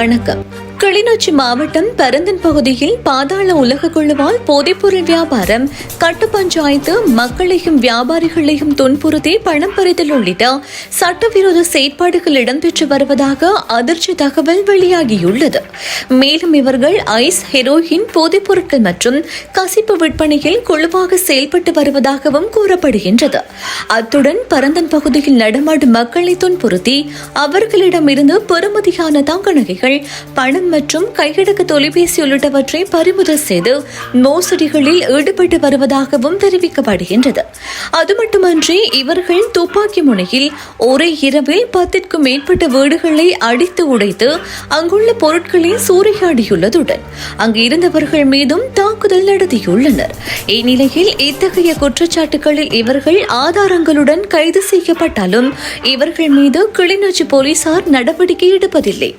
வணக்கம். கிளிநொச்சி மாவட்டம் பரந்தன் பகுதியில் பாதாள உலக குழுவால் போதைப்பொருள் வியாபாரம் கட்டு பஞ்சாயத்து மக்களையும் வியாபாரிகளையும் துன்புறுத்தி பணம் பறித்தல் உள்ளிட்ட சட்டவிரோத செயற்பாடுகள் இடம்பெற்று வருவதாக அதிர்ச்சி தகவல் வெளியாகியுள்ளது. மேலும் இவர்கள் ஐஸ் ஹெரோயின் போதைப் பொருட்கள் மற்றும் கசிப்பு விற்பனையில் குழுவாக செயல்பட்டு வருவதாகவும் கூறப்படுகின்றது. அத்துடன் பரந்தன் பகுதியில் நடமாடும் மக்களை துன்புறுத்தி அவர்களிடமிருந்து பெறுமதியான தங்க நகைகள் பணம் மற்றும் கையடக்க தொலைபேசி உள்ளிட்டவற்றை பறிமுதல் செய்து மோசடிகளில் ஈடுபட்டு வருவதாகவும் தெரிவிக்கப்படுகின்றது. அது மட்டுமன்றி இவர்கள் துப்பாக்கி முனையில் ஒரே இரவில் பத்திற்கும் மேற்பட்ட வீடுகளை அடித்து உடைத்து அங்குள்ள பொருட்களை சூறையாடியுள்ளதுடன் அங்கு இருந்தவர்கள் மீதும் தாக்குதல் நடத்தியுள்ளனர். இந்நிலையில் இத்தகைய குற்றச்சாட்டுகளில் இவர்கள் ஆதாரங்களுடன் கைது செய்யப்பட்டாலும் இவர்கள் மீது கிளிநொச்சி போலீசார் நடவடிக்கை எடுப்பதில்லை.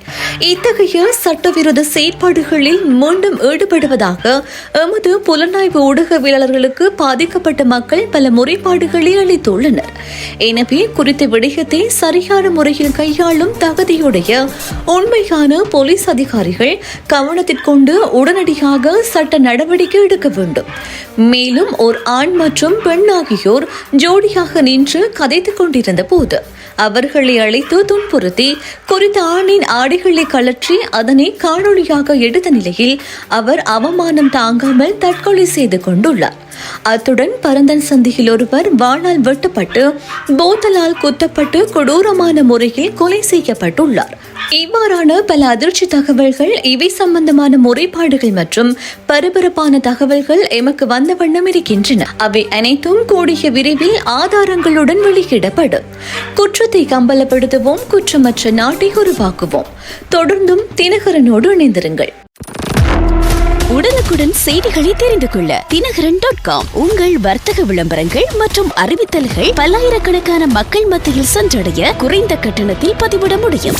இத்தகைய சட்ட சட்டவிரோத செயற்பாடுகளில் மீண்டும் ஈடுபடுவதாக எமது புலனாய்வு ஊடகவியலாளர்களுக்கு பாதிக்கப்பட்ட மக்கள் பல முறைப்பாடுகளை அளித்துள்ளனர். எனவே குறித்த விடயத்தை சரியான முறையில் கையாளும் தகுதியுடைய உண்மையான போலீஸ் அதிகாரிகள் கவனத்திற்கொண்டு உடனடியாக சட்ட நடவடிக்கை எடுக்க வேண்டும். மேலும் ஒரு ஆண் மற்றும் பெண் ஆகியோர் ஜோடியாக நின்று கதைத்துக் கொண்டிருந்த போது அவர்களை அழைத்து துன்புறுத்தி குறித்த ஆணின் ஆடைகளை கழற்றி அதனை காணொளியாக எடுத்த நிலையில் அவர் அவமானம் தாங்காமல் தற்கொலை செய்து கொண்டுள்ளார். அத்துடன் பரந்தன் சந்தியில் ஒருவர் வாளால் வெட்டப்பட்டு போத்தலால் குத்தப்பட்டு கொடூரமான முறையில் கொலை செய்யப்பட்டுள்ளார். இவ்வாறான பல அதிர்ச்சி தகவல்கள் இவை சம்பந்தமான முறைப்பாடுகள் மற்றும் பரபரப்பான தகவல்கள் எமக்கு வந்த வண்ணம் இருக்கின்றன. அவை அனைத்தும் கூடிய விரைவில் ஆதாரங்களுடன் வெளியிடப்படும். குற்றத்தை கம்பலப்படுத்துவோம் குற்றமற்ற நாட்டை உருவாக்குவோம். தொடர்ந்தும் தினகரனோடு இணைந்திருங்கள். உடனுக்குடன் செய்திகளை தெரிந்து கொள்ள தினகரன் டாட் காம் உங்கள் வர்த்தக விளம்பரங்கள் மற்றும் அறிவித்தல்கள் பல்லாயிரக்கணக்கான மக்கள் மத்தியில் சென்றடைய குறைந்த கட்டணத்தில் பதிவிட முடியும்.